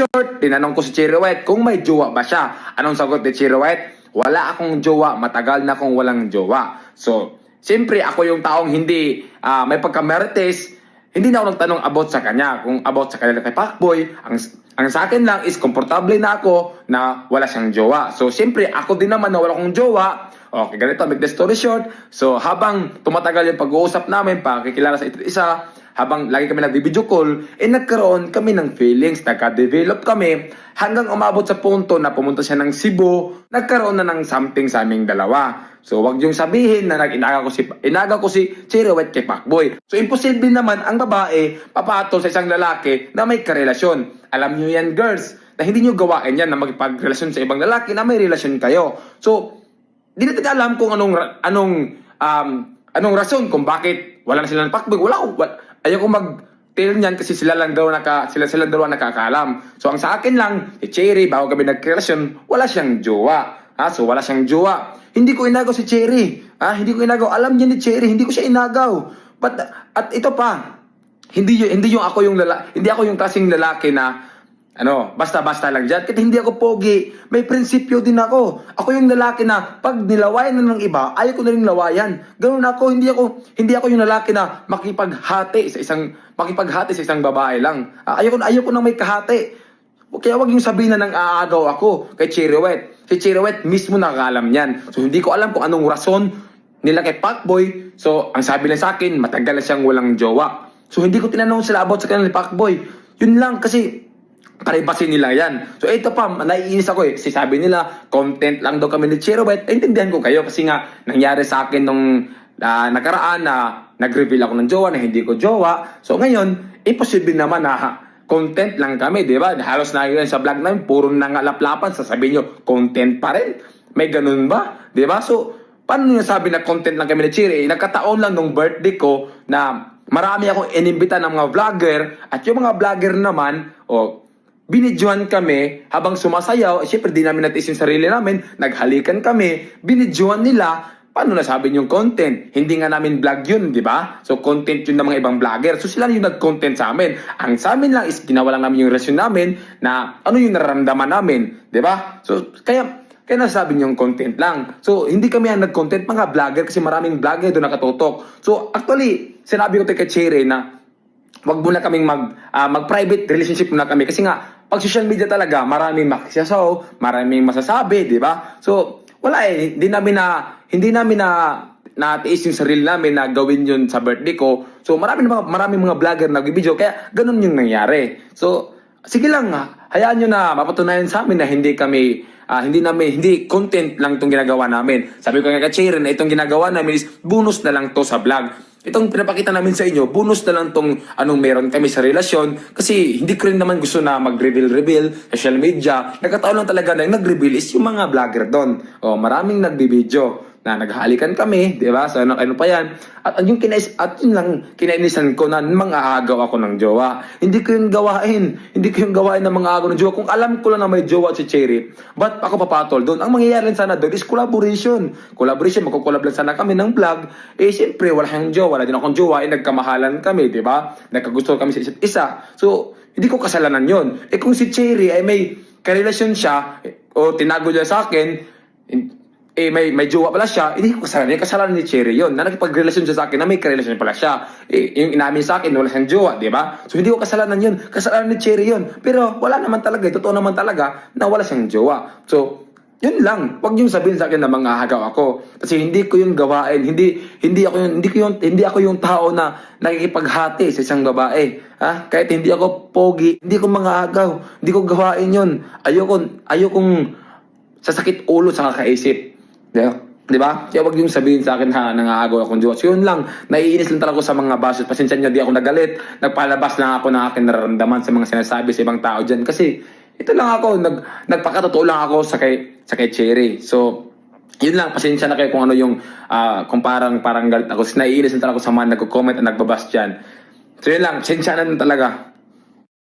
short, tinanong ko si Cherry White kung may jowa ba siya. Anong sagot ni Cherry White? Wala akong jowa, matagal na akong walang jowa. So, siyempre ako yung taong hindi ah, may pagkamerites, hindi na ako nagtanong about sa kanya. Kung about sa kanila kay Pacboy, ang, ang sa akin lang is komportable na ako na wala siyang jowa. So, siyempre ako din naman na wala akong jowa, Okay, ganito, make the story short. So, habang tumatagal yung pag-uusap namin, pakikilala sa isa't isa, habang lagi kami nag-video call, eh nagkaroon kami ng feelings, nagka-develop kami, hanggang umabot sa punto na pumunta siya ng Cebu, nagkaroon na ng something sa aming dalawa. So, wag yung sabihin na nag-inaga ko si, inaga ko si White kay Pacboy. So, imposible naman ang babae papatol sa isang lalaki na may karelasyon. Alam nyo yan, girls, na hindi nyo gawain yan na magpagrelasyon sa ibang lalaki na may relasyon kayo. So, di natin alam kung anong anong um, anong rason kung bakit wala na sila ng pakbog. Wala ko wa- ayaw ko mag tell niyan kasi sila lang daw naka sila sila dalawa nakakaalam. So ang sa akin lang, si Cherry bago kami nagrelasyon, wala siyang jowa. Ha? So wala siyang jowa. Hindi ko inagaw si Cherry. Ha? Hindi ko inagaw. Alam niya ni Cherry, hindi ko siya inagaw. But at ito pa, hindi hindi yung ako yung lala, hindi ako yung klaseng lalaki na ano, basta-basta lang dyan. Kahit hindi ako pogi, may prinsipyo din ako. Ako yung lalaki na pag nilawayan na ng iba, ayaw ko na rin lawayan. Ganun ako, hindi ako, hindi ako yung lalaki na makipaghati sa isang, makipaghati sa isang babae lang. Ah, Ayaw ko, ayaw ko na may kahati. Kaya wag yung sabihin na nang aagaw ako kay White. Si White mismo nakakalam yan. So hindi ko alam kung anong rason nila kay Pacboy. So ang sabi lang sa akin, matagal na siyang walang jowa. So hindi ko tinanong sila about sa kanila ni Pacboy. Yun lang kasi privacy nila yan. So ito pa, naiinis ako eh. Sabi nila, content lang daw kami ni Cherry White. Naintindihan ko kayo kasi nga nangyari sa akin nung ah, nakaraan na nag-reveal ako ng jowa na hindi ko jowa. So ngayon, imposible naman na content lang kami, di ba? Halos na yun sa vlog namin, puro nangalaplapan, sasabihin nyo, content pa rin. May ganun ba? Di ba? So, paano nyo sabi na content lang kami ni Chiri? Eh, nagkataon lang nung birthday ko na marami akong inimbita ng mga vlogger at yung mga vlogger naman, o binidyohan kami habang sumasayaw, eh, syempre di namin natiis yung sarili namin, naghalikan kami, binidyohan nila, paano nasabi yung content? Hindi nga namin vlog yun, di ba? So content yun ng mga ibang vlogger. So sila yung nag-content sa amin. Ang sa amin lang is ginawa lang namin yung relasyon namin na ano yung nararamdaman namin, di ba? So kaya kaya nasabi niyong content lang. So, hindi kami ang nag-content, mga vlogger, kasi maraming vlogger doon nakatutok. So, actually, sinabi ko kay Cherry na wag muna kaming mag ah, mag-private relationship muna kami kasi nga pag social media talaga maraming makisasaw, maraming masasabi, di ba? So, wala eh, hindi namin na hindi namin na natiis yung sarili namin na gawin yun sa birthday ko. So, maraming mga maraming mga vlogger na video kaya ganun yung nangyari. So, sige lang, ah, hayaan nyo na mapatunayan sa amin na hindi kami ah, hindi namin hindi content lang itong ginagawa namin. Sabi ko kay Cherry na itong ginagawa namin is bonus na lang to sa vlog. Itong pinapakita namin sa inyo, bonus na lang tong anong meron kami sa relasyon kasi hindi ko rin naman gusto na mag-reveal-reveal social media. Nagkataon lang talaga na yung nag-reveal is yung mga vlogger doon. O, maraming nagbibideo na naghalikan kami, di ba? So ano, ano pa yan? At, yung kinais at yun lang kinainisan ko na mga agaw ako ng jowa. Hindi ko yung gawain. Hindi ko yung gawain ng mga agaw ng jowa. Kung alam ko lang na may jowa si Cherry, ba't ako papatol doon? Ang mangyayari sana doon is collaboration. Collaboration, magkukolab lang sana kami ng vlog. Eh, siyempre, wala siyang jowa. Wala din akong jowa. Eh, nagkamahalan kami, di ba? Nagkagusto kami sa isa't isa. So, hindi ko kasalanan yon. Eh, kung si Cherry ay may karelasyon siya, eh, o tinago niya sa akin, eh may may jowa pala siya, hindi ko kasalanan. Kasalanan ni Cherry yun. Na nakipagrelasyon siya sa akin na may karelasyon pala siya. Eh, yung inamin sa akin, wala siyang jowa, di ba? So hindi ko kasalanan yun. Kasalanan ni Cherry yun. Pero wala naman talaga, eh, totoo naman talaga na wala siyang jowa. So, yun lang. Huwag niyo sabihin sa akin na mga hagaw ako. Kasi hindi ko yung gawain. Hindi hindi ako yung hindi ko yung hindi ako yung tao na nakikipaghati sa isang babae. Ha? Kahit hindi ako pogi, hindi ko mga hagaw. Hindi ko gawain yun. Ayoko ayokong sasakit ulo sa kakaisip. Ba? Di ba? Kaya wag yung sabihin sa akin ha, nangaagaw akong Diyos. Yun lang, naiinis lang talaga ako sa mga basos. Pasensya nyo, di ako nagalit. Nagpalabas lang ako ng aking nararamdaman sa mga sinasabi sa ibang tao dyan. Kasi, ito lang ako, nag, nagpakatotoo lang ako sa kay, sa kay Cherry. So, yun lang, pasensya na kayo kung ano yung, ah, kung parang, parang galit ako. Naiinis lang talaga ako sa mga nagko-comment at nagbabas dyan. So, yun lang, pasensya na talaga.